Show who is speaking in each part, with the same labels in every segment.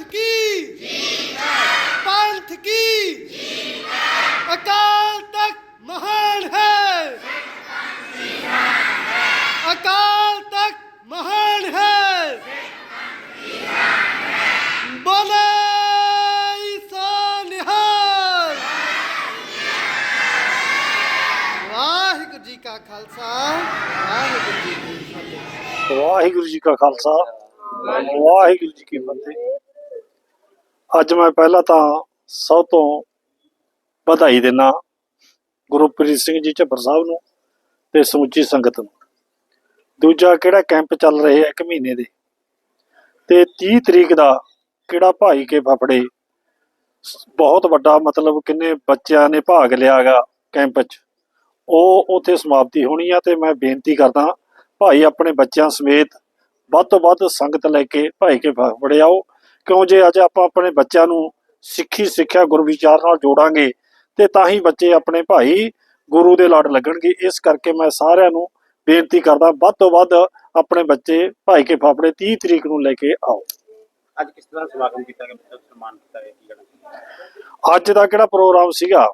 Speaker 1: ਪੰਥ ਕੀ ਜੀਵਨ ਪੰਥ ਕੀ ਜੀਵਨ ਅਕਾਲ ਤਖਤ ਮਹਾਨ ਹੈ ਅਕਾਲ ਤਖਤ ਮਹਾਨ ਹੈ ਬੋਲੇ ਸੋ ਨਿਹਾਲ ਵਾਹਿਗੁਰੂ ਜੀ ਕਾ ਖਾਲਸਾ ਵਾਹਿਗੁਰੂ ਜੀ ਕੀ ਫਤਿਹ
Speaker 2: ਵਾਹਿਗੁਰੂ ਜੀ ਕਾ ਖਾਲਸਾ ਵਾਹਿਗੁਰੂ ਜੀ ਕੀ ਫਤਿਹ ਅੱਜ ਮੈਂ ਪਹਿਲਾਂ ਤਾਂ ਸਭ ਤੋਂ ਵਧਾਈ ਦਿੰਦਾ ਗੁਰਪ੍ਰੀਤ ਸਿੰਘ ਜੀ ਝੱਬਰ ਸਾਹਿਬ ਨੂੰ ਤੇ ਸਮੁੱਚੀ ਸੰਗਤ ਨੂੰ। ਦੂਜਾ ਕਿਹੜਾ ਕੈਂਪ ਚੱਲ ਰਹੇ ਆ ਇੱਕ ਮਹੀਨੇ ਦੇ। ਤੇ 30 ਤਰੀਕ ਦਾ ਕਿਹੜਾ ਭਾਈ ਕੇ ਫਫੜੇ, ਬਹੁਤ ਵੱਡਾ ਮਤਲਬ ਕਿੰਨੇ ਬੱਚਿਆਂ ਨੇ ਭਾਗ ਲਿਆਗਾ ਕੈਂਪ 'ਚ। ਉਹ ਉੱਥੇ ਸਮਾਪਤੀ ਹੋਣੀ ਆ ਤੇ ਮੈਂ ਬੇਨਤੀ ਕਰਦਾ ਭਾਈ ਆਪਣੇ ਬੱਚਿਆਂ ਸਮੇਤ ਵੱਧ ਤੋਂ ਵੱਧ ਸੰਗਤ ਲੈ ਕੇ ਭਾਈ ਕੇ ਫਫੜੇ ਆਓ। ਕਿਉਂ ਜੇ ਅੱਜ ਆਪਾਂ ਆਪਣੇ ਬੱਚਿਆਂ ਨੂੰ ਸਿੱਖੀ ਸਿੱਖਿਆ ਗੁਰੂ ਵਿਚਾਰ ਨਾਲ ਜੋੜਾਂਗੇ ਤੇ ਤਾਂ ਹੀ ਬੱਚੇ ਆਪਣੇ ਭਾਈ ਗੁਰੂ ਦੇ ਲੜ ਲੱਗਣਗੇ। ਇਸ ਕਰਕੇ ਮੈਂ ਸਾਰਿਆਂ ਨੂੰ ਬੇਨਤੀ ਕਰਦਾ ਵੱਧ ਤੋਂ ਵੱਧ ਆਪਣੇ ਬੱਚੇ ਭਾਈ ਕੇ ਫਾਫੜੇ 30 ਤਰੀਕ ਨੂੰ ਲੈ ਕੇ ਆਓ।
Speaker 3: ਅੱਜ ਕਿਸ ਤਰ੍ਹਾਂ ਸਮਾਗਮ ਕੀਤਾ ਗਿਆ? ਬੱਚਾ ਸਨਮਾਨ ਕੀਤਾ ਗਿਆ?
Speaker 2: ਅੱਜ ਦਾ ਕਿਹੜਾ ਪ੍ਰੋਗਰਾਮ ਸੀਗਾ?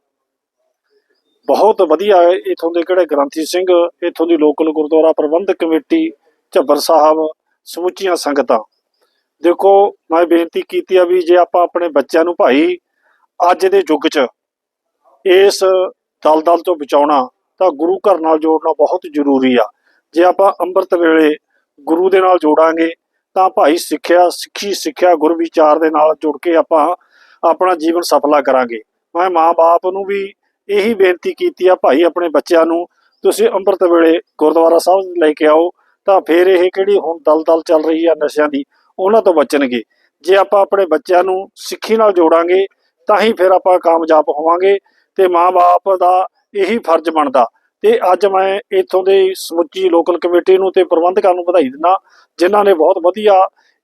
Speaker 2: ਬਹੁਤ ਵਧੀਆ ਇਥੋਂ ਦੇ ਕਿਹੜੇ ਗ੍ਰੰਥੀ ਸਿੰਘ ਇਥੋਂ ਦੀ ਲੋਕਲ ਗੁਰਦੁਆਰਾ ਪ੍ਰਬੰਧਕ ਕਮੇਟੀ ਝੱਬਰ ਸਾਹਿਬ ਸਮੁੱਚੀਆਂ ਸੰਗਤਾਂ। ਦੇਖੋ, ਮੈਂ ਬੇਨਤੀ ਕੀਤੀ ਆ ਵੀ ਜੇ ਆਪਾਂ ਆਪਣੇ ਬੱਚਿਆਂ ਨੂੰ ਭਾਈ ਅੱਜ ਦੇ ਯੁੱਗ 'ਚ ਇਸ ਦਲਦਲ ਤੋਂ ਬਚਾਉਣਾ ਤਾਂ ਗੁਰੂ ਘਰ ਨਾਲ ਜੋੜਨਾ ਬਹੁਤ ਜ਼ਰੂਰੀ ਆ। ਜੇ ਆਪਾਂ ਅੰਮ੍ਰਿਤ ਵੇਲੇ ਗੁਰੂ ਦੇ ਨਾਲ ਜੋੜਾਂਗੇ ਤਾਂ ਭਾਈ ਸਿੱਖਿਆ, ਸਿੱਖੀ, ਸਿੱਖਿਆ ਗੁਰ ਵਿਚਾਰ ਦੇ ਨਾਲ ਜੁੜ ਕੇ ਆਪਾਂ ਆਪਣਾ ਜੀਵਨ ਸਫਲਾ ਕਰਾਂਗੇ। ਮੈਂ ਮਾਂ-ਬਾਪ ਨੂੰ ਵੀ ਇਹੀ ਬੇਨਤੀ ਕੀਤੀ ਆ ਭਾਈ ਆਪਣੇ ਬੱਚਿਆਂ ਨੂੰ, ਤੁਸੀਂ ਅੰਮ੍ਰਿਤ ਵੇਲੇ ਗੁਰਦੁਆਰਾ ਸਾਹਿਬ ਲੈ ਕੇ ਆਓ ਤਾਂ ਫਿਰ ਇਹ ਕਿਹੜੀ ਹੁਣ ਦਲਦਲ ਚੱਲ ਰਹੀ ਆ ਨਸ਼ਿਆਂ ਦੀ ਉਹਨਾਂ ਤੋਂ ਬਚਣਗੇ। ਜੇ ਆਪਾਂ ਆਪਣੇ ਬੱਚਿਆਂ ਨੂੰ ਸਿੱਖੀ ਨਾਲ ਜੋੜਾਂਗੇ, ਤਾਂ ਹੀ ਫਿਰ ਆਪਾਂ ਕਾਮਯਾਬ ਹੋਵਾਂਗੇ ਤੇ ਮਾਂ-ਬਾਪ ਦਾ ਇਹੀ ਫਰਜ਼ ਬਣਦਾ। ਤੇ ਅੱਜ ਮੈਂ ਇਥੋਂ ਦੇ ਸਮੁੱਚੀ ਲੋਕਲ ਕਮੇਟੀ ਨੂੰ ਤੇ ਪ੍ਰਬੰਧਕਾਂ ਨੂੰ ਵਧਾਈ ਦਿੰਦਾ, ਜਿਨ੍ਹਾਂ ਨੇ ਬਹੁਤ ਵਧੀਆ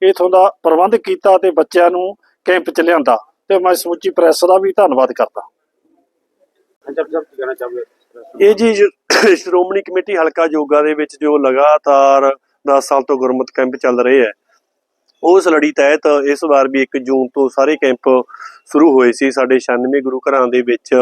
Speaker 2: ਇਥੋਂ ਦਾ ਪ੍ਰਬੰਧ ਕੀਤਾ ਤੇ ਬੱਚਿਆਂ ਨੂੰ ਕੈਂਪ ਚ ਲਿਆਂਦਾ। ਤੇ ਮੈਂ ਸਮੁੱਚੀ ਪ੍ਰੈਸ ਦਾ ਵੀ ਧੰਨਵਾਦ ਕਰਦਾ।
Speaker 3: ਕਹਿਣਾ ਚਾਹੋਗੇ
Speaker 4: ਇਹ ਜੀ ਸ਼੍ਰੋਮਣੀ ਕਮੇਟੀ ਹਲਕਾ ਯੋਗਾ ਦੇ ਵਿੱਚ ਜੋ ਲਗਾਤਾਰ 10 ਸਾਲ ਤੋਂ ਗੁਰਮਤ ਕੈਂਪ ਚੱਲ ਰਹੇ ਹੈ ਉਸ ਲੜੀ ਤਹਿਤ ਇਸ ਵਾਰ ਵੀ 1 ਜੂਨ ਤੋਂ ਸਾਰੇ ਕੈਂਪ ਸ਼ੁਰੂ ਹੋਏ ਸੀ। ਸਾਡੇ 96 ਗੁਰੂ ਘਰਾਂ ਦੇ ਵਿੱਚ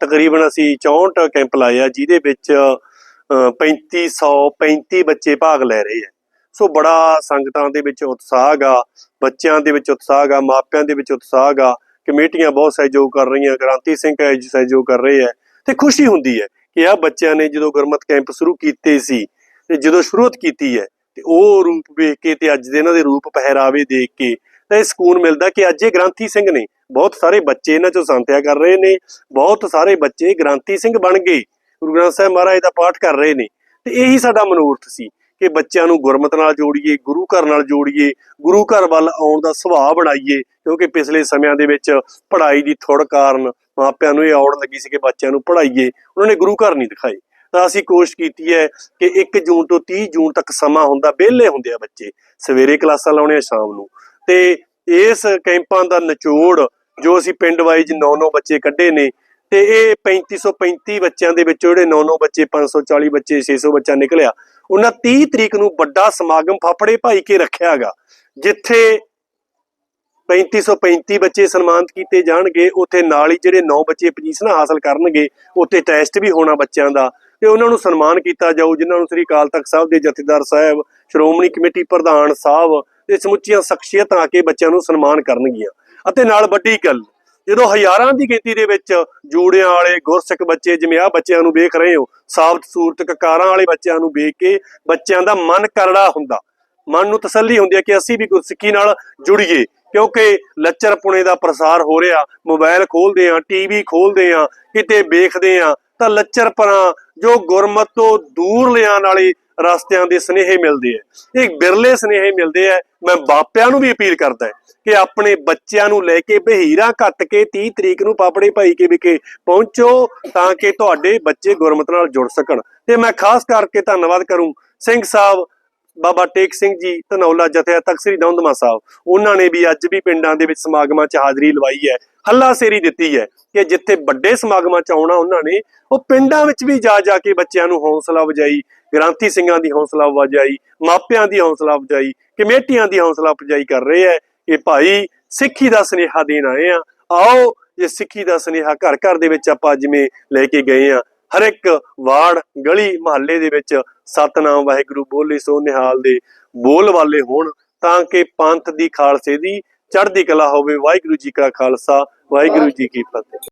Speaker 4: ਤਕਰੀਬਨ ਅਸੀਂ 64 ਕੈਂਪ ਲਾਏ ਆ ਜਿਹਦੇ ਵਿੱਚ ਅ, 3535 ਬੱਚੇ ਭਾਗ ਲੈ ਰਹੇ ਹੈ ਸੋ ਬੜਾ ਸੰਗਤਾਂ ਦੇ ਵਿੱਚ ਉਤਸ਼ਾਹ ਗਾ ਬੱਚਿਆਂ ਦੇ ਵਿੱਚ ਉਤਸ਼ਾਹ ਗਾ ਮਾਪਿਆਂ ਦੇ ਵਿੱਚ ਉਤਸ਼ਾਹ ਗਾ ਕਮੇਟੀਆਂ ਬਹੁਤ ਸਹਿਯੋਗ ਕਰ ਰਹੀਆਂ ਗ੍ਰਾਂਤੀ ਸਿੰਘ ਸਹਿਯੋਗ ਕਰ ਰਹੇ ਹੈ ਤੇ ਖੁਸ਼ੀ ਹੁੰਦੀ ਹੈ ਕਿ ਆ ਬੱਚਿਆਂ ਨੇ ਜਦੋਂ ਗੁਰਮਤ ਕੈਂਪ ਸ਼ੁਰੂ ਕੀਤੇ ਸੀ ਤੇ ਜਦੋਂ ਸ਼ੁਰੂਆਤ ਕੀਤੀ ਹੈ ਤੇ ਉਹ ਰੂਪ ਵੇਖ ਕੇ ਤੇ ਅੱਜ ਦੇ ਇਹਨਾਂ ਦੇ ਰੂਪ ਪਹਿਰਾਵੇ ਦੇਖ ਕੇ ਤਾਂ ਇਹ ਸਕੂਨ ਮਿਲਦਾ ਕਿ ਅੱਜ ਇਹ ਗ੍ਰਾਂਥੀ ਸਿੰਘ ਨੇ ਬਹੁਤ ਸਾਰੇ ਬੱਚੇ ਇਹਨਾਂ ਚੋਂ ਸੰਤਿਆ ਕਰ ਰਹੇ ਨੇ, ਬਹੁਤ ਸਾਰੇ ਬੱਚੇ ਗ੍ਰਾਂਥੀ ਸਿੰਘ ਬਣ ਗਏ, ਗੁਰੂ ਗ੍ਰੰਥ ਸਾਹਿਬ ਮਹਾਰਾਜ ਦਾ ਪਾਠ ਕਰ ਰਹੇ ਨੇ ਤੇ ਇਹੀ ਸਾਡਾ ਮਨੋਰਥ ਸੀ ਕਿ ਬੱਚਿਆਂ ਨੂੰ ਗੁਰਮਤ ਨਾਲ ਜੋੜੀਏ, ਗੁਰੂ ਘਰ ਨਾਲ ਜੋੜੀਏ, ਗੁਰੂ ਘਰ ਵੱਲ ਆਉਣ ਦਾ ਸੁਭਾਅ ਬਣਾਈਏ, ਕਿਉਂਕਿ ਪਿਛਲੇ ਸਮਿਆਂ ਦੇ ਵਿੱਚ ਪੜ੍ਹਾਈ ਦੀ ਥੋੜ ਕਾਰਨ ਮਾਪਿਆਂ ਨੂੰ ਇਹ ਔੜ ਲੱਗੀ ਸੀ ਕਿ ਬੱਚਿਆਂ ਨੂੰ ਪੜ੍ਹਾਈਏ, ਉਹਨਾਂ ਨੇ ਗੁਰੂ ਘਰ ਨਹੀਂ ਦਿਖਾਏ। ਤਾਂ ਅਸੀਂ ਕੋਸ਼ਿਸ਼ ਕੀਤੀ ਹੈ ਕਿ 1 ਜੂਨ ਤੋਂ 30 ਜੂਨ ਤੱਕ ਸਮਾਂ ਹੁੰਦਾ, ਵਿਹਲੇ ਹੁੰਦੇ ਆ ਬੱਚੇ, ਸਵੇਰੇ ਕਲਾਸਾਂ ਲਾਉਣੇ ਆ ਸ਼ਾਮ ਨੂੰ। ਤੇ ਇਸ ਕੈਂਪਾਂ ਦਾ ਨਿਚੋੜ ਜੋ ਅਸੀਂ ਪਿੰਡ ਵਾਈਜ਼ 9-9 ਬੱਚੇ ਕੱਢੇ ਨੇ, ਤੇ ਇਹ 3535 ਬੱਚਿਆਂ ਦੇ ਵਿੱਚ ਜਿਹੜੇ 9-9 ਬੱਚੇ 540 ਬੱਚੇ 600 ਬੱਚਾ ਨਿਕਲਿਆ, ਉਹਨਾਂ 30 ਤਰੀਕ ਨੂੰ ਵੱਡਾ ਸਮਾਗਮ ਫਾਫੜੇ ਭਾਈ ਕੇ ਰੱਖਿਆਗਾ ਜਿੱਥੇ 3535 ਬੱਚੇ ਸਨਮਾਨਿਤ ਕੀਤੇ ਜਾਣਗੇ, ਉੱਥੇ ਨਾਲ ਹੀ ਜਿਹੜੇ 9 ਬੱਚੇ ਪੋਜੀਸ਼ਨਾਂ ਹਾਸਲ ਕਰਨਗੇ, ਉੱਥੇ ਟੈਸਟ ਵੀ ਹੋਣਾ ਬੱਚਿਆਂ ਦਾ ਤੇ ਉਹਨਾਂ ਨੂੰ ਸਨਮਾਨ ਕੀਤਾ ਜਾਊ, ਜਿਨ੍ਹਾਂ ਨੂੰ ਸ੍ਰੀ ਅਕਾਲ ਤਖਤ ਸਾਹਿਬ ਦੇ ਜਥੇਦਾਰ ਸਾਹਿਬ, ਸ਼੍ਰੋਮਣੀ ਕਮੇਟੀ ਪ੍ਰਧਾਨ ਸਾਹਿਬ ਤੇ ਸਮੁੱਚੀਆਂ ਸ਼ਖਸੀਅਤਾਂ ਆ ਕੇ ਬੱਚਿਆਂ ਨੂੰ ਸਨਮਾਨ ਕਰਨਗੀਆਂ। ਅਤੇ ਨਾਲ ਵੱਡੀ ਗੱਲ, ਜਦੋਂ ਹਜ਼ਾਰਾਂ ਦੀ ਗਿਣਤੀ ਦੇ ਵਿੱਚ ਜੂੜਿਆਂ ਵਾਲੇ ਗੁਰਸਿੱਖ ਬੱਚੇ, ਜਿਵੇਂ ਆ ਬੱਚਿਆਂ ਨੂੰ ਵੇਖ ਰਹੇ ਹੋ, ਸਾਬਤ ਸੂਰਤ ਕਕਾਰਾਂ ਵਾਲੇ ਬੱਚਿਆਂ ਨੂੰ ਵੇਖ ਕੇ ਬੱਚਿਆਂ ਦਾ ਮਨ ਕਰੜਾ ਹੁੰਦਾ। ਮਨ ਨੂੰ ਤਸੱਲੀ ਹੁੰਦੀ ਹੈ ਕਿ ਅਸੀਂ ਵੀ ਗੁਰਸਿੱਖੀ ਨਾਲ ਜੁੜੀਏ, ਕਿਉਂਕਿ ਲੱਚਰਪੁਣੇ ਦਾ ਪ੍ਰਸਾਰ ਹੋ ਰਿਹਾ। ਮੋਬਾਈਲ ਖੋਲਦੇ ਆ ਟੀਵੀ ਖੋਲਦੇ ਆ ਕਿਤੇ ਵੇਖਦੇ ਆ ਤਾਂ ਲੱਚਰਪਣਾ ਜੋ ਗੁਰਮਤ ਤੋਂ ਦੂਰ ਲਿਆਉਣ ਵਾਲੇ ਰਸਤਿਆਂ ਦੇ ਸਨੇਹੇ ਮਿਲਦੇ ਆ। ਇਹ ਬਿਰਲੇ ਸਨੇਹੇ ਮਿਲਦੇ ਆ। ਮੈਂ ਬਾਪਿਆਂ ਨੂੰ ਵੀ ਅਪੀਲ ਕਰਦਾ ਕਿ ਆਪਣੇ ਬੱਚਿਆਂ ਨੂੰ ਲੈ ਕੇ ਬਹੀਰਾਂ ਕੱਟ ਕੇ 30 ਤਰੀਕ ਨੂੰ ਪਾਪੜੇ ਭਾਈ ਕੇ ਵਿਖੇ ਪਹੁੰਚੋ ਤਾਂ ਕਿ ਤੁਹਾਡੇ ਬੱਚੇ ਗੁਰਮਤ ਨਾਲ ਜੁੜ ਸਕਣ। ਤੇ ਮੈਂ ਖਾਸ ਕਰਕੇ ਧੰਨਵਾਦ ਕਰੂੰ ਸਿੰਘ ਸਾਹਿਬ ਬਾਬਾ ਟੇਕ ਸਿੰਘ ਜੀ ਧਨੌਲਾ ਜਥਿਆ ਤਖਤ ਸ੍ਰੀ ਦੌਂਦਮਾ ਸਾਹਿਬ, ਉਹਨਾਂ ਨੇ ਵੀ ਅੱਜ ਵੀ ਪਿੰਡਾਂ ਦੇ ਵਿੱਚ ਸਮਾਗਮਾਂ 'ਚ ਹਾਜ਼ਰੀ ਲਵਾਈ ਹੈ, ਹੱਲਾ ਸੇਰੀ ਦਿੱਤੀ ਹੈ ਕਿ ਜਿੱਥੇ ਵੱਡੇ ਸਮਾਗਮਾਂ 'ਚ ਆਉਣਾ ਉਹਨਾਂ ਨੇ, ਉਹ ਪਿੰਡਾਂ ਵਿੱਚ ਵੀ ਜਾ ਜਾ ਕੇ ਬੱਚਿਆਂ ਨੂੰ ਹੌਸਲਾ ਵਜਾਈ, ਗ੍ਰਾਂਥੀ ਸਿੰਘਾਂ ਦੀ ਹੌਸਲਾ ਵਜਾਈ, ਮਾਪਿਆਂ ਦੀ ਹੌਸਲਾ ਵਜਾਈ, ਕਮੇਟੀਆਂ ਦੀ ਹੌਸਲਾ ਵਜਾਈ ਕਰ ਰਹੇ ਹੈ। ਕਿ ਭਾਈ ਸਿੱਖੀ ਦਾ ਸੁਨੇਹਾ ਦੇਣ ਆਏ ਆ ਆਓ, ਇਹ ਸਿੱਖੀ ਦਾ ਸੁਨੇਹਾ ਘਰ ਘਰ ਦੇ ਵਿੱਚ ਆਪਾਂ ਜਿਵੇਂ ਲੈ ਕੇ ਗਏ ਆ ਹਰ ਇੱਕ ਵਾਰਡ, ਗਲੀ, ਮੁਹੱਲੇ ਦੇ ਵਿੱਚ ਸਤਨਾਮ ਵਾਹਿਗੁਰੂ ਬੋਲੇ ਸੋ ਨਿਹਾਲ ਦੇ ਬੋਲ ਵਾਲੇ ਹੋਣ ਤਾਂ ਕਿ ਪੰਥ ਦੀ ਖਾਲਸੇ ਦੀ ਚੜ੍ਹਦੀ ਕਲਾ ਹੋਵੇ। ਵਾਹਿਗੁਰੂ ਜੀ ਕਾ ਖਾਲਸਾ, ਵਾਹਿਗੁਰੂ ਜੀ ਕੀ ਫਤਿਹ।